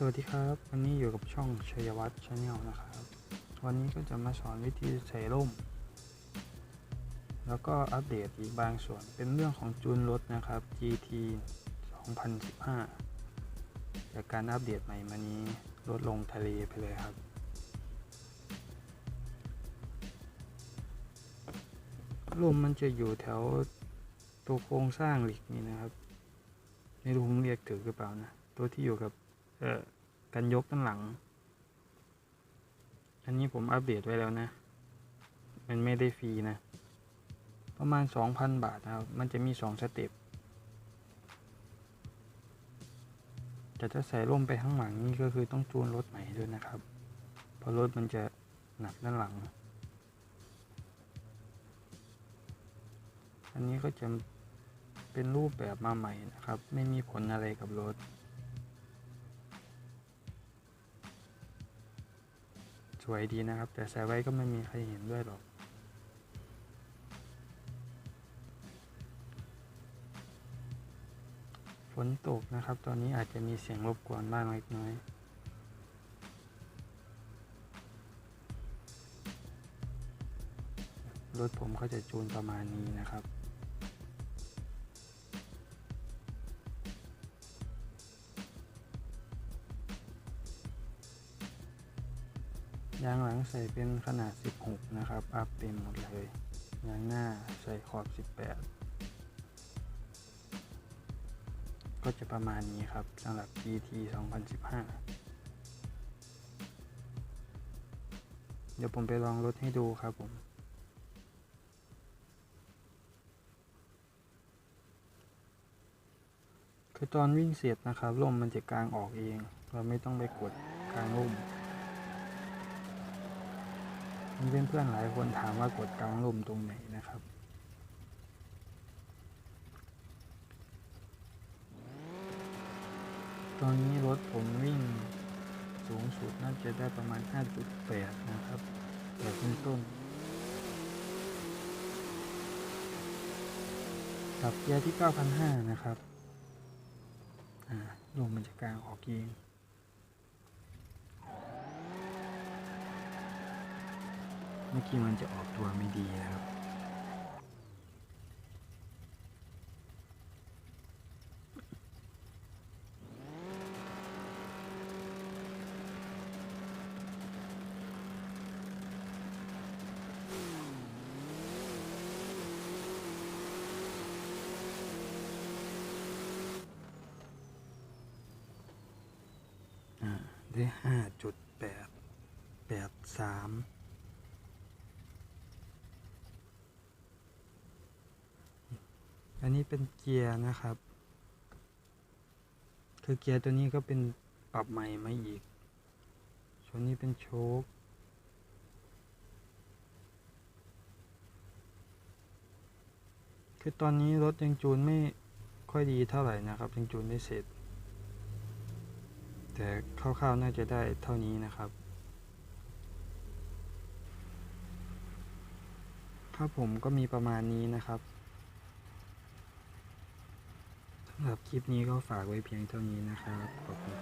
สวัสดีครับ วันนี้อยู่กับช่องชัยวัฒน์ชาแนลนะครับ วันนี้ก็จะมาสอนวิธีใส่ร่ม แล้วก็อัปเดตอีกบางส่วนเป็นเรื่องของจูนรถนะครับ GT 2015 จากการอัปเดตใหม่มานี้ลดลงทะเลไปเลยครับ ลมมันจะอยู่แถวตัวโครงสร้างหล็กนี่นะครับ ไม่รู้ผมเรียกถือหรือเปล่านะ ตัวที่อยู่กับ เออกันยกด้านหลัง อันนี้ผมอัปเดตไว้แล้วนะ มันไม่ได้ฟรีนะ ประมาณ 2,000 บาทนะครับ มันจะมี 2 สเต็ปแต่ถ้าใส่ร่มไปข้างหลังนี่ก็คือต้องจูนรถใหม่ด้วยนะครับ เพราะรถมันจะหนักด้านหลัง อันนี้ก็จะเป็นรูปแบบมาใหม่นะครับ ไม่มีผลอะไรกับรถ วยดีนะครับ แต่ใส่ไว้ก็ไม่มีใครเห็นด้วยหรอก ฝนตกนะครับ ตอนนี้อาจจะมีเสียงรบกวนบ้างเล็กน้อยรถผมก็จะจูนประมาณนี้นะครับ ยางหลังใส่เป็นขนาด 16 นะครับ อัพเต็มหมดเลย ยางหน้าใส่ขอบ 18 ก็จะประมาณนี้ครับสำหรับ GT 2015 เดี๋ยวผมไปลองรถให้ดูครับผมคือตอนวิ่งเสร็จนะครับลมมันจะกลางออกเอง เราไม่ต้องไปกดกางลม มีเพื่อนๆหลายคนถามว่ากดกลางลมตรงไหนนะครับตอนนี้รถผมวิ่งสูงสุดน่าจะได้ประมาณ 5.8 นะครับแต่ต้นต้นกับเกียร์ที่ 9,500 นะครับอ่าลมมันจะกลางออกเอง เมื่อกี้มันจะออกตัวไม่ดีนะครับอ่าได้ห้าจุดแปดแปดสาม อันนี้เป็นเกียร์นะครับ คือเกียร์ตัวนี้ก็เป็นปรับใหม่มาอีกส่วนนี้เป็นโชคคือตอนนี้รถยังจูนไม่ค่อยดีเท่าไหร่นะครับยังจูนไม่เสร็จ แต่คร่าวๆน่าจะได้เท่านี้นะครับครับผมก็มีประมาณนี้นะครับ สำหรับคลิปนี้ก็ฝากไว้เพียงเท่านี้นะครับ ขอบคุณ